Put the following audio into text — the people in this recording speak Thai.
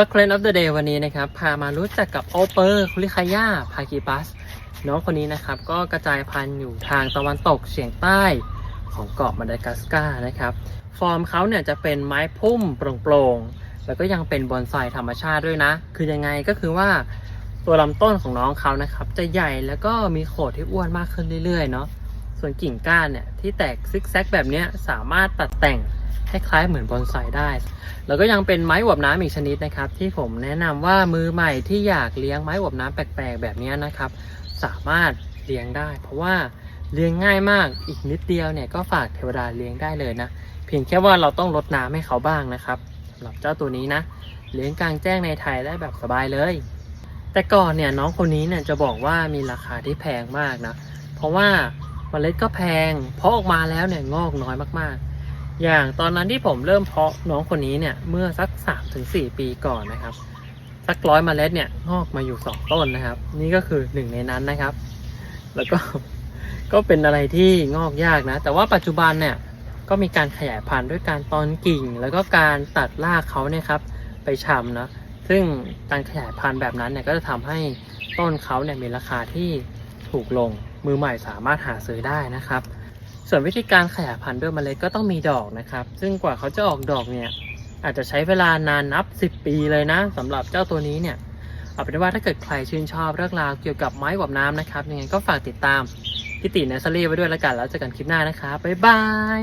f i r s t Trend of the Day วันนี้นะครับ พามารู้จักกับโอเปอร์คุลิคายาพากิปัสน้องคนนี้นะครับ ก็กระจายพันธุ์อยู่ทางตะวันตกเฉียงใต้ของเกาะมาดากัสการ์นะครับ ฟอร์มเขาเนี่ยจะเป็นไม้พุ่มโปร่งๆ แล้วก็ยังเป็นบอนไซธรรมชาติด้วยนะ คือยังไงก็คือว่าตัวลำต้นของน้องเขานะครับ จะใหญ่แล้วก็มีโขดที่อ้วนมากขึ้นเรื่อยๆเนาะส่วนกิ่งก้านเนี่ยที่แตกซิกแซกแบบนี้สามารถตัดแต่ง คล้ายๆเหมือนบอนไซได้ แล้วก็ยังเป็นไม้อวบน้ำอีกชนิดนะครับ ที่ผมแนะนำว่ามือใหม่ที่อยากเลี้ยงไม้อวบน้ำแปลกๆ แบบนี้นะครับ สามารถเลี้ยงได้ เพราะว่าเลี้ยงง่ายมากอีกนิดเดียวเนี่ยก็ฝากเทวดาเลี้ยงได้เลยนะ เพียงแค่ว่าเราต้องรดน้ำให้เขาบ้างนะครับสำหรับเจ้าตัวนี้นะ เลี้ยงกลางแจ้งในไทยได้แบบสบายเลย แต่ก่อนเนี่ยน้องคนนี้เนี่ยจะบอกว่ามีราคาที่แพงมากนะเพราะว่าเมล็ดก็แพงเพาะออกมาแล้วเนี่ยงอกน้อยมากๆ อย่างตอนนั้นที่ผมเริ่มเพาะน้องคนนี้เนี่ยเมื่อสัก 3-4 ปีก่อนนะครับ สักร้อยมเมล็ดเนี่ยงอกมาอยู่ 2 ต้นนะครับ นี่ก็คือหนึ่งในนั้นนะครับ แล้วก็ก็เป็นอะไรที่งอกยากนะ แต่ว่าปัจจุบันเนี่ยก็มีการขยายพันธุ์ด้วยการตอนกิ่ง แล้วก็การตัดรากเขาเนี่ยครับไปชำนะซึ่งการขยายพันธุ์แบบนั้นเนี่ยก็จะทำให้ต้นเขาเนี่ยมีราคาที่ถูกลงมือใหม่สามารถหาซื้อได้นะครับ ส่วนวิธีการขยายพันธุ์ด้วยเมล็ดก็ต้องมีดอกนะครับ ซึ่งกว่าเขาจะออกดอกเนี่ยอาจจะใช้เวลานานนับ 10 ปีเลยนะสำหรับเจ้าตัวนี้เนี่ยเอาเป็นว่าถ้าเกิดใครชื่นชอบเรื่องราวเกี่ยวกับไม้กวบน้ำนะครับยังไงก็ฝากติดตามพิติเนสซารีไว้ด้วยแล้วกันแล้วเจอกันคลิปหน้านะครับบ๊ายบาย